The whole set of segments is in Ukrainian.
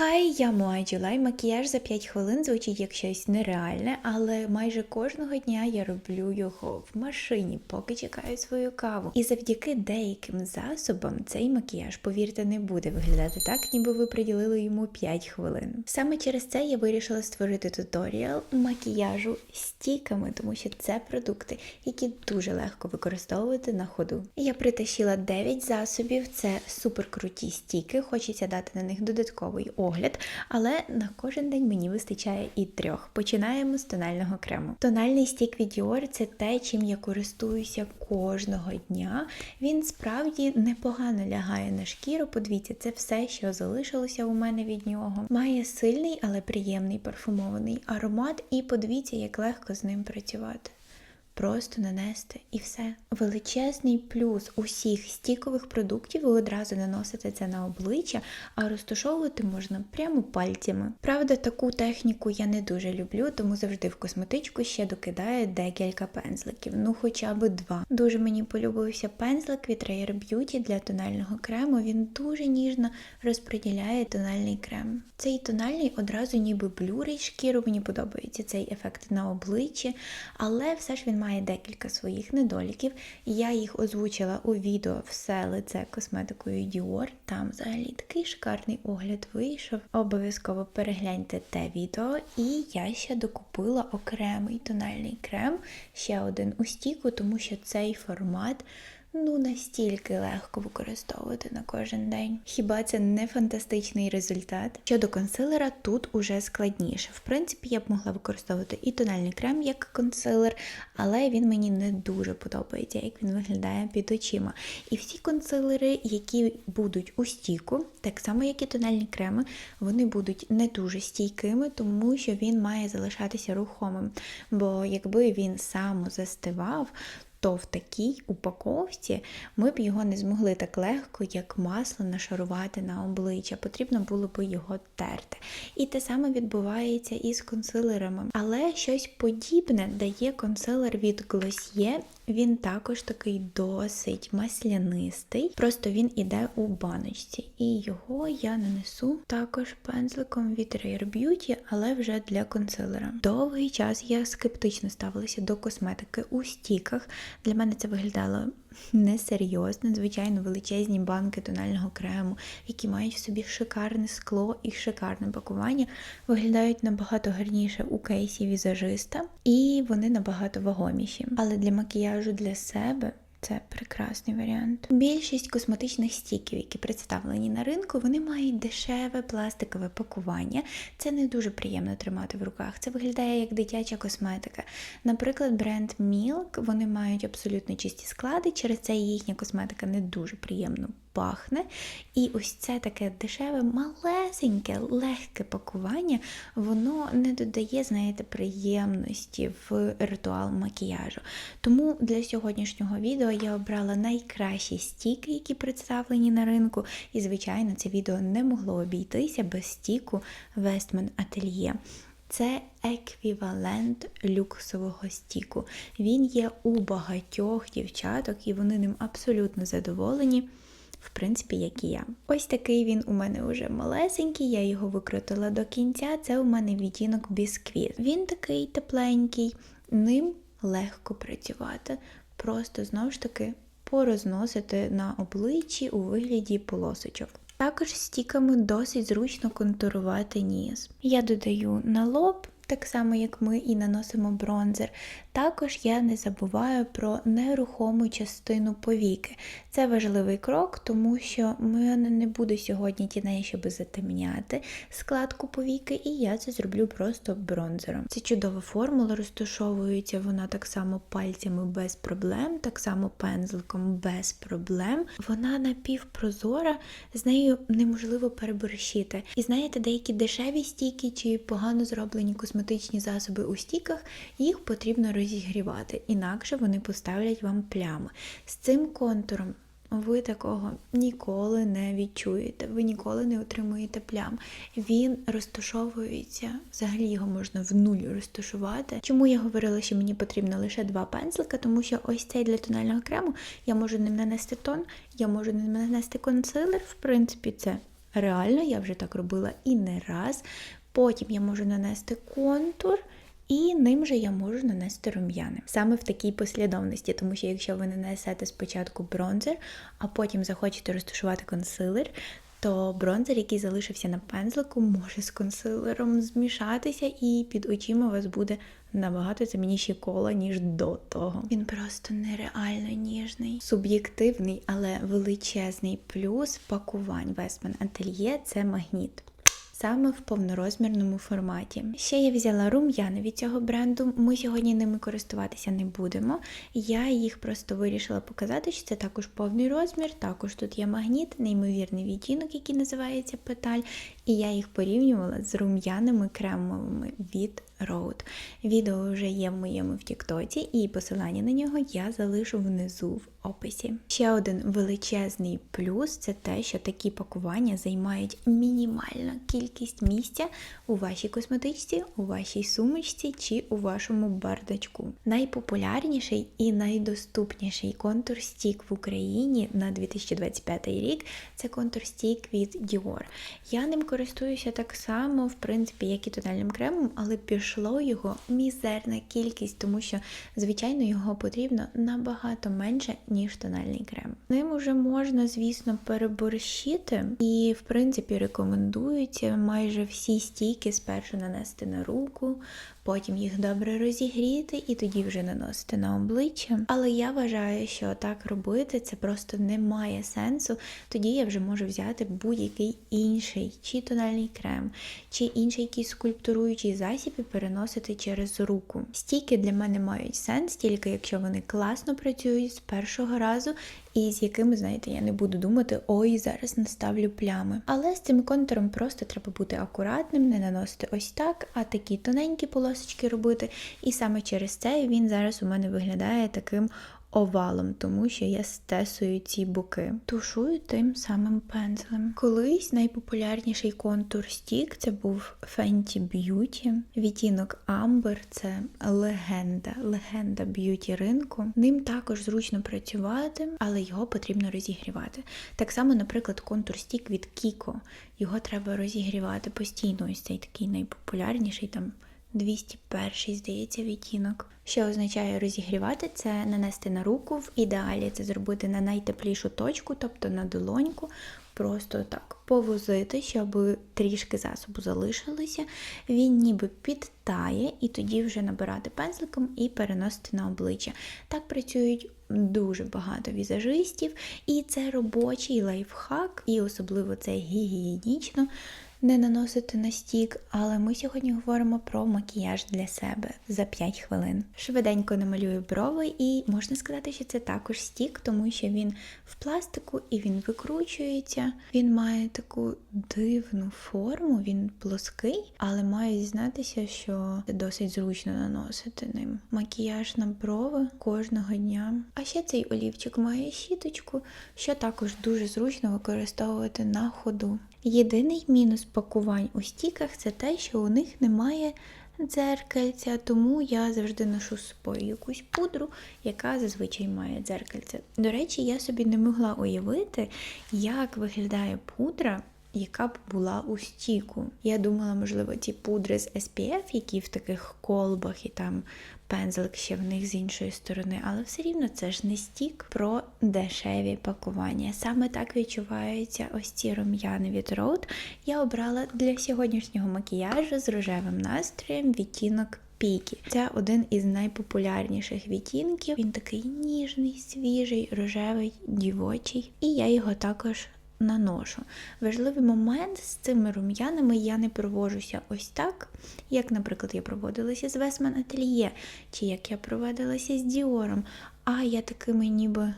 Хай я Моаджула, і макіяж за 5 хвилин звучить як щось нереальне, але майже кожного дня я роблю його в машині, поки чекаю свою каву. І завдяки деяким засобам цей макіяж, повірте, не буде виглядати так, ніби ви приділили йому 5 хвилин. Саме через це я вирішила створити туторіал макіяжу стіками, тому що це продукти, які дуже легко використовувати на ходу. Я притащила 9 засобів, це суперкруті стіки, хочеться дати на них додатковий огляд, але на кожен день мені вистачає і трьох. Починаємо з тонального крему. Тональний стік від Dior – це те, чим я користуюся кожного дня. Він справді непогано лягає на шкіру. Подивіться, це все, що залишилося у мене від нього. Має сильний, але приємний парфумований аромат, і подивіться, як легко з ним працювати. Просто нанести і все. Величезний плюс усіх стікових продуктів ви одразу наносите це на обличчя, а розташовувати можна прямо пальцями. Правда, таку техніку я не дуже люблю, тому завжди в косметичку ще докидаю декілька пензликів, ну хоча б два. Дуже мені полюбився пензлик від Rare Beauty для тонального крему. Він дуже ніжно розподіляє тональний крем. Цей тональний одразу ніби блюрить шкіру, мені подобається цей ефект на обличчі, але все ж він має декілька своїх недоліків. Я їх озвучила у відео все лице косметикою Dior. Там взагалі такий шикарний огляд вийшов. Обов'язково перегляньте те відео. І я ще докупила окремий тональний крем, ще один у стіку, тому що цей формат ну настільки легко використовувати на кожен день. Хіба це не фантастичний результат? Щодо консилера, тут уже складніше. В принципі, я б могла використовувати і тональний крем як консилер, але він мені не дуже подобається, як він виглядає під очима. І всі консилери, які будуть у стійку, так само як і тональні креми, вони будуть не дуже стійкими, тому що він має залишатися рухомим. Бо якби він сам застивав, то в такій упаковці ми б його не змогли так легко, як масло нашарувати на обличчя. Потрібно було б його терти. І те саме відбувається і з консилерами. Але щось подібне дає консилер від Glossier. Він також такий досить маслянистий, просто він іде у баночці. І його я нанесу також пензликом від Rare Beauty, але вже для консилера. Довгий час я скептично ставилася до косметики у стіках. Для мене це виглядало несерйозно, звичайно, величезні банки тонального крему, які мають в собі шикарне скло і шикарне пакування, виглядають набагато гарніше у кейсі візажиста, і вони набагато вагоміші. Але для макіяжу для себе. Це прекрасний варіант. Більшість косметичних стіків, які представлені на ринку, вони мають дешеве пластикове пакування. Це не дуже приємно тримати в руках. Це виглядає як дитяча косметика. Наприклад, бренд Milk, вони мають абсолютно чисті склади, через це їхня косметика не дуже приємно пахне. І ось це таке дешеве, малесеньке, легке пакування, воно не додає, знаєте, приємності в ритуал макіяжу. Тому для сьогоднішнього відео я обрала найкращі стіки, які представлені на ринку. І, звичайно, це відео не могло обійтися без стіку Westman Atelier. Це еквівалент люксового стіку. Він є у багатьох дівчаток, і вони ним абсолютно задоволені в принципі, як і я. Ось такий він у мене вже малесенький, я його викрутила до кінця. Це у мене відтінок бісквіт. Він такий тепленький, ним легко працювати. Просто знову ж таки порозносити на обличчі у вигляді полосочок. Також стіками досить зручно контурувати ніс. Я додаю на лоб, так само як ми і наносимо бронзер. Також я не забуваю про нерухому частину повіки. Це важливий крок, тому що в мене не буде сьогодні тіней, щоб затемняти складку повіки, і я це зроблю просто бронзером. Це чудова формула, розташовується вона так само пальцями без проблем, так само пензликом без проблем. Вона напівпрозора, з нею неможливо переборщити. І знаєте, деякі дешеві стійки чи погано зроблені косметичні засоби у стіках, їх потрібно розігрівати, інакше вони поставлять вам плями. З цим контуром ви такого ніколи не відчуєте, ви ніколи не отримуєте плям. Він розташовується, взагалі його можна в нуль розташувати. Чому я говорила, що мені потрібно лише два пензлика, тому що ось цей для тонального крему я можу ним нанести тон, я можу ним нанести консилер, в принципі, це Реально, я вже так робила і не раз. Потім я можу нанести контур. І ним же я можу нанести рум'яни саме в такій послідовності, тому що якщо ви нанесете спочатку бронзер, а потім захочете розташувати консилер, то бронзер, який залишився на пензлику, може з консилером змішатися, і під очима у вас буде набагато темніші кола, ніж до того. Він просто нереально ніжний, суб'єктивний, але величезний плюс пакувань Westman Atelier – це магніт. Саме в повнорозмірному форматі. Ще я взяла рум'яни від цього бренду. Ми сьогодні ними користуватися не будемо. Я їх просто вирішила показати, що це також повний розмір. Також тут є магніт, неймовірний відтінок, який називається Петаль. І я їх порівнювала з рум'яними кремовими від Rode. Відео вже є в моєму в Тіктоці, і посилання на нього я залишу внизу в описі. Ще один величезний плюс це те, що такі пакування займають мінімальну кількість місця у вашій косметичці, у вашій сумочці чи у вашому бардачку. Найпопулярніший і найдоступніший контур стік в Україні на 2025 рік це контур стік від Dior. Я ним користуюся так само, в принципі, як і тональним кремом, але пішло його мізерна кількість, тому що, звичайно, його потрібно набагато менше, ніж тональний крем. Ним уже можна, звісно, переборщити, і, в принципі, рекомендується майже всі стійки спершу нанести на руку, потім їх добре розігріти і тоді вже наносити на обличчя. Але я вважаю, що так робити це просто не має сенсу. Тоді я вже можу взяти будь-який інший, чи тональний крем, чи інший якийсь скульптуруючий засіб і переносити через руку. Стійки для мене мають сенс, тільки якщо вони класно працюють з першого разу. І з якими, знаєте, я не буду думати, ой, зараз наставлю плями. Але з цим контуром просто треба бути акуратним, не наносити ось так, а такі тоненькі полосочки робити. І саме через це він зараз у мене виглядає таким овалом, тому що я стесую ці боки. Тушую тим самим пензлем. Колись найпопулярніший контур стік це був Fenty Beauty. Відтінок Amber – це легенда, легенда б'юті ринку. Ним також зручно працювати, але його потрібно розігрівати. Так само, наприклад, контур стік від Kiko. Його треба розігрівати постійно. Ось цей такий найпопулярніший там. 201, здається, відтінок. Що означає розігрівати, це нанести на руку. В ідеалі це зробити на найтеплішу точку, тобто на долоньку. Просто так повозити, щоб трішки засобу залишилося. Він ніби підтає, і тоді вже набирати пензликом і переносити на обличчя. Так працюють дуже багато візажистів, і це робочий лайфхак, і особливо це гігієнічно не наносити на стік, але ми сьогодні говоримо про макіяж для себе за 5 хвилин. Швиденько намалюю брови, і можна сказати, що це також стік, тому що він в пластику і він викручується. Він має таку дивну форму, він плоский, але має дізнатися, що це досить зручно наносити ним. Макіяж на брови кожного дня. А ще цей олівчик має щіточку, що також дуже зручно використовувати на ходу. Єдиний мінус пакувань у стіках це те, що у них немає дзеркальця, тому я завжди ношу з собою якусь пудру, яка зазвичай має дзеркальце. До речі, я собі не могла уявити, як виглядає пудра. Яка б була у стіку. Я думала, можливо, ті пудри з SPF, які в таких колбах і там пензлик ще в них з іншої сторони, але все рівно це ж не стік про дешеві пакування. Саме так відчуваються ось ці рум'яни від Rode. Я обрала для сьогоднішнього макіяжу з рожевим настроєм відтінок. Пікі. Це один із найпопулярніших відтінків. Він такий ніжний, свіжий, рожевий, дівочий. І я його також наношу. Важливий момент з цими рум'янами я не проводжуся ось так, як, наприклад, я проводилася з Westman Atelier, чи як я проводилася з Діором, а я такими ніби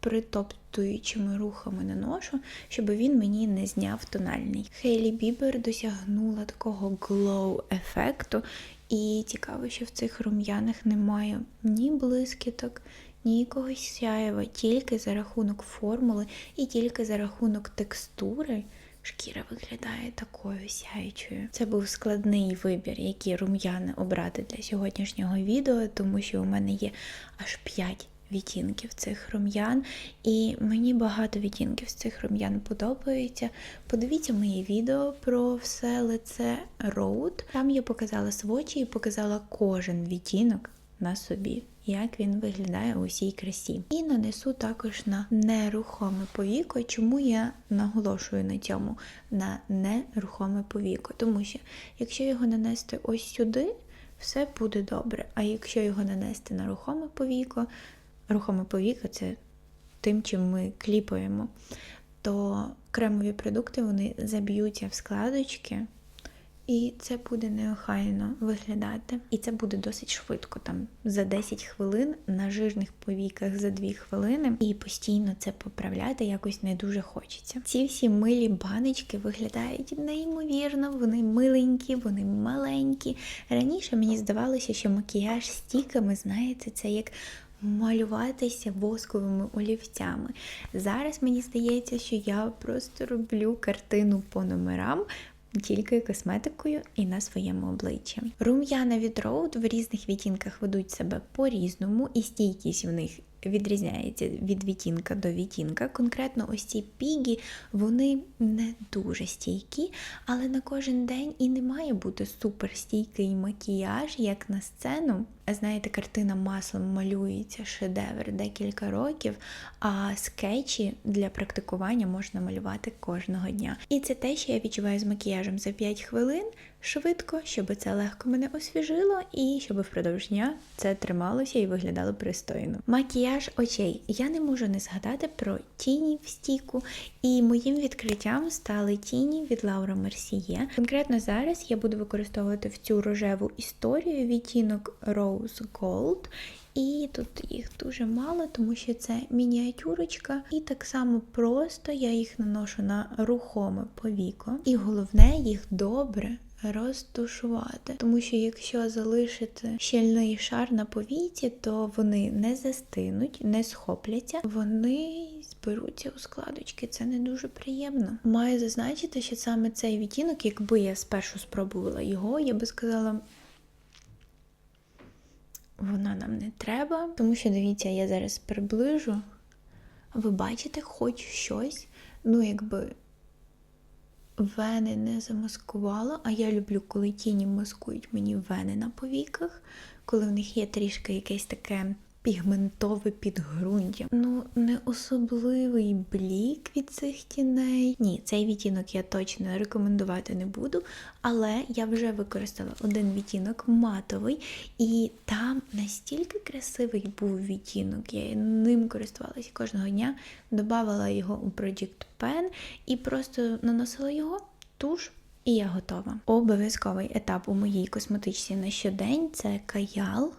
притоптуючими рухами наношу, щоб він мені не зняв тональний. Хейлі Бібер досягнула такого глоу-ефекту, і цікаво, що в цих рум'янах немає ні блискіток, ні якогось сяєва, тільки за рахунок формули і тільки за рахунок текстури. Шкіра виглядає такою сяючою. Це був складний вибір, які рум'яни обрати для сьогоднішнього відео, тому що у мене є аж 5 відтінків цих рум'ян, і мені багато відтінків з цих рум'ян подобається. Подивіться моє відео про все лице Road. Там я показала свочі і показала кожен відтінок на собі. Як він виглядає у всій красі. І нанесу також на нерухоме повіко. Чому я наголошую на цьому на нерухоме повіко? Тому що якщо його нанести ось сюди, все буде добре. А якщо його нанести на рухоме повіко, рухоме повіко це тим, чим ми кліпаємо, то кремові продукти вони заб'ються в складочки. І це буде неохайно виглядати. І це буде досить швидко, там за 10 хвилин на жирних повіках за 2 хвилини, і постійно це поправляти якось не дуже хочеться. Ці всі милі баночки виглядають неймовірно, вони миленькі, вони маленькі. Раніше мені здавалося, що макіяж стіками, знаєте, це як. Малюватися восковими олівцями. Зараз мені здається, що я просто роблю картину по номерам, тільки косметикою і на своєму обличчі. Рум'яна від Роуд в різних відтінках ведуть себе по-різному, і стійкість в них відрізняється від відтінка до відтінка. Конкретно ось ці пігі, вони не дуже стійкі, але на кожен день і не має бути суперстійкий макіяж, як на сцену. Знаєте, картина маслом малюється шедевр декілька років, а скетчі для практикування можна малювати кожного дня. І це те, що я відчуваю з макіяжем за 5 хвилин швидко, щоб це легко мене освіжило, і щоб впродовж дня це трималося і виглядало пристойно. Макіяж очей. Я не можу не згадати про тіні в стіку, і моїм відкриттям стали тіні від Лаура Мерсіє. Конкретно зараз я буду використовувати в цю рожеву історію відтінок Rose Gold. І тут їх дуже мало, тому що це мініатюрочка, і так само просто я їх наношу на рухоме повіко. І головне їх добре розтушувати. Тому що якщо залишити щільний шар на повіці, то вони не застинуть, не схопляться, вони зберуться у складочки. Це не дуже приємно. Маю зазначити, що саме цей відтінок, якби я спершу спробувала його, я би сказала. Вона нам не треба, тому що дивіться, я зараз приближу. Ви бачите хоч щось, ну, якби вени не замаскувала, а я люблю, коли тіні маскують мені вени на повіках, коли в них є трішки якесь таке пігментове підґрунтя. Ну, не особливий блік від цих тіней. Ні, цей відтінок я точно рекомендувати не буду, але я вже використала один відтінок матовий, і там настільки красивий був відтінок, я ним користувалася кожного дня, додавала його у Project Pen і просто наносила його туш. І я готова. Обов'язковий етап у моїй косметичці на щодень це каял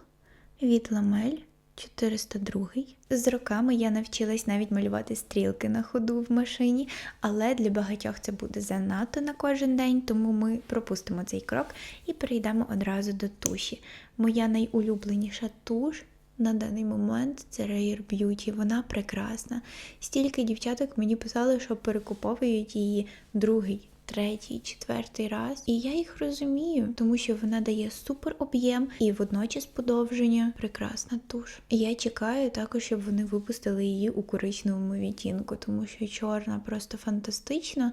від ламель. 402. З роками я навчилась навіть малювати стрілки на ходу в машині, але для багатьох це буде занадто на кожен день, тому ми пропустимо цей крок і перейдемо одразу до туші. Моя найулюбленіша туш. На даний момент це Rare Beauty, вона прекрасна. Стільки дівчаток мені писали, що перекуповують її другий третій, четвертий раз. І я їх розумію, тому що вона дає супер об'єм і водночас подовження. Прекрасна туш. Я чекаю також, щоб вони випустили її у коричневому відтінку, тому що чорна просто фантастична.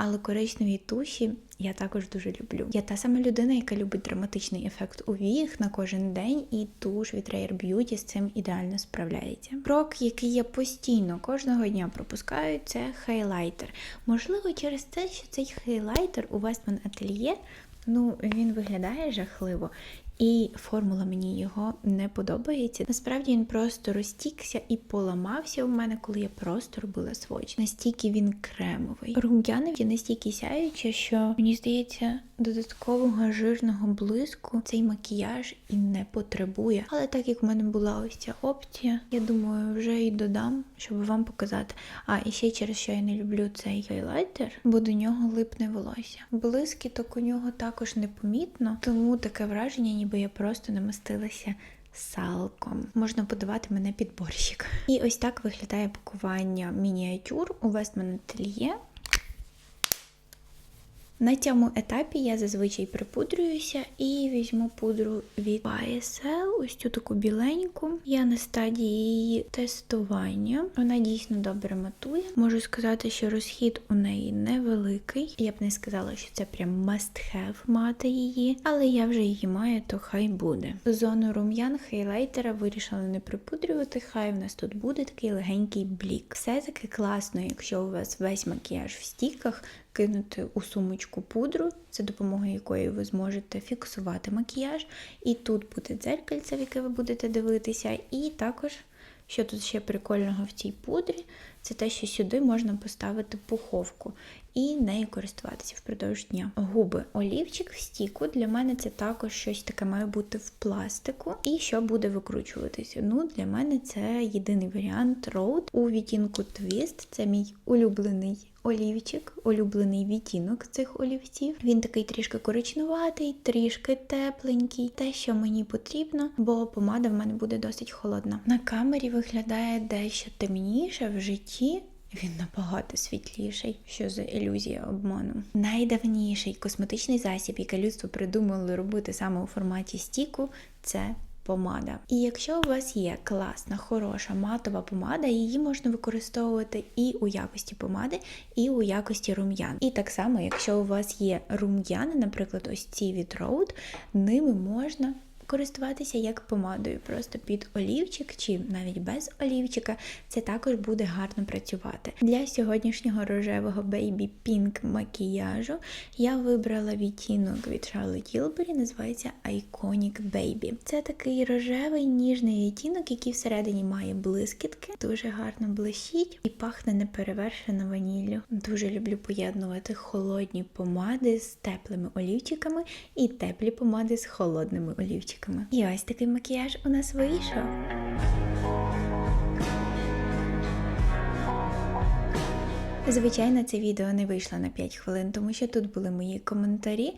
Але коричневі туші я також дуже люблю. Я та сама людина, яка любить драматичний ефект у віях на кожен день, і туш від Rare Beauty з цим ідеально справляється. Крок, який я постійно кожного дня пропускаю, це хайлайтер. Можливо, через те, що цей хайлайтер у Westman Atelier, ну він виглядає жахливо. І формула мені його не подобається. Насправді він просто розтікся і поламався у мене, коли я просто робила своч. Настільки він кремовий. Рум'яни настільки сяючі, що мені здається, додаткового жирного блиску цей макіяж і не потребує. Але так як в мене була ось ця опція, я думаю, вже і додам, щоб вам показати. А і ще через що я не люблю цей хайлайтер, бо до нього липне волосся. Блискіток у нього також непомітно, тому таке враження, ніби я просто намастилася. Салком можна подавати мене під борщик. І ось так виглядає пакування мініатюр у Westman Atelier. На цьому етапі я зазвичай припудрююся і візьму пудру від YSL, ось цю таку біленьку. Я на стадії її тестування. Вона дійсно добре матує. Можу сказати, що розхід у неї невеликий. Я б не сказала, що це прям must have мати її, але я вже її маю, то хай буде. Зону рум'ян хайлайтера вирішила не припудрювати, хай в нас тут буде такий легенький блік. Все-таки класно, якщо у вас весь макіяж в стіках, кинути у сумочку пудру, за допомогою якої ви зможете фіксувати макіяж. І тут буде дзеркальце, в яке ви будете дивитися, і також. Що тут ще прикольного в цій пудрі, це те, що сюди можна поставити пуховку і нею користуватися впродовж дня. Губи, олівчик в стіку для мене це також щось таке має бути в пластику, і що буде викручуватися. Ну, для мене це єдиний варіант Road у відтінку Twist. Це мій улюблений олівчик, улюблений відтінок цих олівців. Він такий трішки коричнуватий, трішки тепленький, те, що мені потрібно, бо помада в мене буде досить холодна. На камері виглядає дещо темніше в житті. Він набагато світліший, що за ілюзія обману. Найдавніший косметичний засіб, який людство придумали робити саме у форматі стіку, це помада. І якщо у вас є класна, хороша матова помада, її можна використовувати і у якості помади, і у якості рум'ян. І так само, якщо у вас є рум'яни, наприклад, ось ці від Rode, ними можна користуватися як помадою, просто під олівчик чи навіть без олівчика, це також буде гарно працювати. Для сьогоднішнього рожевого Baby Pink макіяжу я вибрала відтінок від Charlotte Tilbury, називається Iconic Baby. Це такий рожевий ніжний відтінок, який всередині має блискітки, дуже гарно блищить і пахне неперевершено ваніллю. Дуже люблю поєднувати холодні помади з теплими олівчиками і теплі помади з холодними олівчиками. І ось такий макіяж у нас вийшов. Звичайно, це відео не вийшло на 5 хвилин, тому що тут були мої коментарі,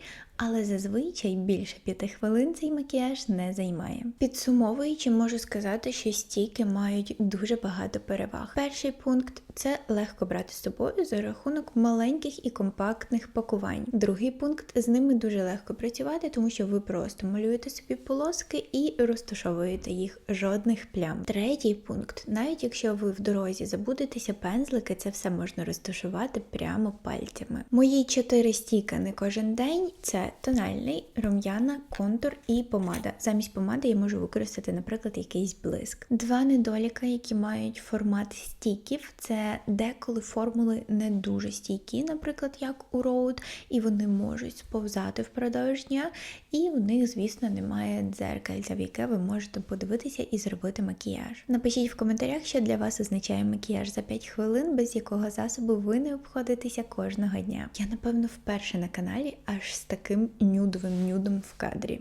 але зазвичай більше 5 хвилин цей макіяж не займає. Підсумовуючи, можу сказати, що стійки мають дуже багато переваг. Перший пункт це легко брати з собою за рахунок маленьких і компактних пакувань. Другий пункт з ними дуже легко працювати, тому що ви просто малюєте собі полоски і розташовуєте їх жодних плям. Третій пункт, навіть якщо ви в дорозі забудетеся пензлики, це все можна розташувати прямо пальцями. Мої чотири стійки не кожен день це тональний, рум'яна, контур і помада. Замість помади я можу використати, наприклад, якийсь блиск. Два недоліка, які мають формат стіків, це деколи формули не дуже стійкі, наприклад, як у Road, і вони можуть сповзати впродовж дня, і в них, звісно, немає дзеркальця, в яке ви можете подивитися і зробити макіяж. Напишіть в коментарях, що для вас означає макіяж за 5 хвилин, без якого засобу ви не обходитеся кожного дня. Я, напевно, вперше на каналі аж з таким нюдовим нюдом в кадрі.